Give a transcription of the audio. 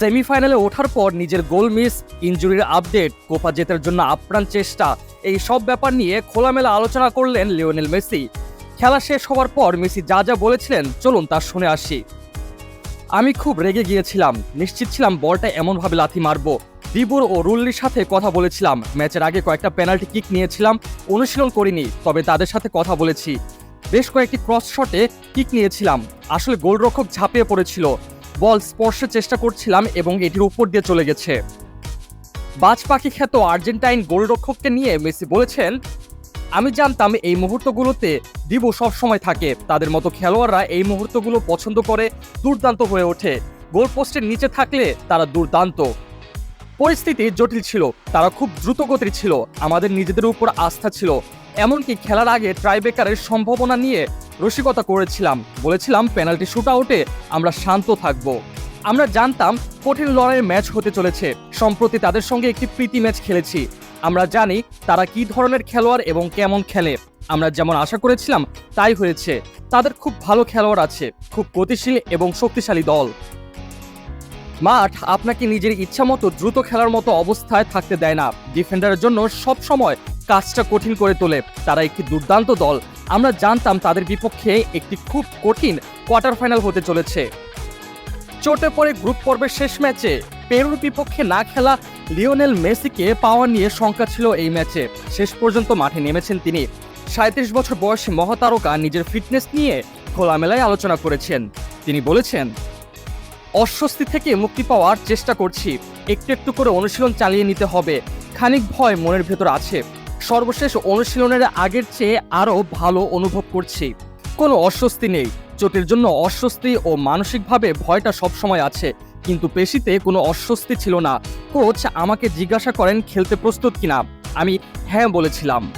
সেমিফাইনালে ওঠার পর নিজের গোল মিস ইনজুরির আপডেট, কোপা জেতার জন্য আপ্রাণ চেষ্টা, এই সব ব্যাপার নিয়ে খোলামেলা আলোচনা করলেন লিওনেল মেসি। খেলা শেষ হওয়ার পর মেসি যা যা বলেছিলেন, চলুন তা শুনে আসি। আমি খুব রেগে গিয়েছিলাম, নিশ্চিত ছিলাম বলটা এমনভাবে লাথি মারবো। দিবুর ও রুল্লির সাথে কথা বলেছিলাম, ম্যাচের আগে কয়েকটা পেনাল্টি কিক নিয়েছিলাম, অনুশীলন করিনি, তবে তাদের সাথে কথা বলেছি। বেশ কয়েকটি ক্রস শটে কিক নিয়েছিলাম, আসলে গোলরক্ষক ঝাঁপিয়ে পড়েছিল। বল স্পর্শের চেষ্টা করছিলাম এবং এটির উপর দিয়ে চলে গেছে। বাজ পাখি খ্যাত আর্জেন্টাইন গোলরক্ষককে নিয়ে মেসি বলেছেন, আমি জানতাম এই মুহূর্তগুলোতে দিবু সব সময় থাকে। তাদের মতো খেলোয়াড়রা এই মুহূর্তগুলো পছন্দ করে দুর্দান্ত হয়ে ওঠে। গোল পোস্টের নিচে থাকলে তারা দুর্দান্ত। পরিস্থিতি জটিল ছিল। তারা খুব দ্রুত গতির ছিল। আমাদের নিজেদের উপর আস্থা ছিল। এমনকি খেলার আগে ট্রাইবেকারের সম্ভাবনা নিয়ে রসিকতা করেছিলাম। বলেছিলাম পেনাল্টি শুট আউটে আমরা শান্ত থাকব। আমরা জানতাম কঠিন লড়াইয়ের ম্যাচ হতে চলেছে। সম্প্রতি তাদের সঙ্গে একটি প্রীতি ম্যাচ খেলেছি। আমরা জানি তারা কি ধরনের খেলোয়াড় এবং কেমন খেলে। আমরা যেমন আশা করেছিলাম তাই হয়েছে। তাদের খুব ভালো খেলোয়াড় আছে, খুব গতিশীল এবং শক্তিশালী দল। মাঠ আপনাকে নিজের ইচ্ছা মতো দ্রুত খেলার মতো অবস্থায় থাকতে দেয় না। ডিফেন্ডারের জন্য সব সময় কাজটা কঠিন করে তোলে। তারা একটি দুর্দান্ত দল। আমরা জানতাম তাদের বিপক্ষে একটি খুব কঠিন কোয়ার্টার ফাইনাল হতে চলেছে। চোটে পড়ে গ্রুপ পর্বের শেষ ম্যাচে পেরুর বিপক্ষে না খেলা লিওনেল মেসিকে পাওয়া নিয়ে শঙ্কা ছিল এই ম্যাচে। শেষ পর্যন্ত মাঠে নেমেছেন তিনি। সাঁত্রিশ বছর বয়সী মহাতারকা নিজের ফিটনেস নিয়ে খোলামেলায় আলোচনা করেছেন। তিনি বলেছেন, অস্বস্তি থেকে মুক্তি পাওয়ার চেষ্টা করছি। একটু একটু করে অনুশীলন চালিয়ে নিতে হবে। খানিক ভয় মনের ভেতর আছে। সর্বশেষ অনুশীলনের আগের চেয়ে আরও ভালো অনুভব করছি। কোনো অস্বস্তি নেই। চোটের জন্য অস্বস্তি ও মানসিকভাবে ভয়টা সবসময় আছে। কিন্তু পেশিতে কোনো অস্বস্তি ছিল না। কোচ আমাকে জিজ্ঞাসা করেন, খেলতে প্রস্তুত কিনা? আমি হ্যাঁ বলেছিলাম।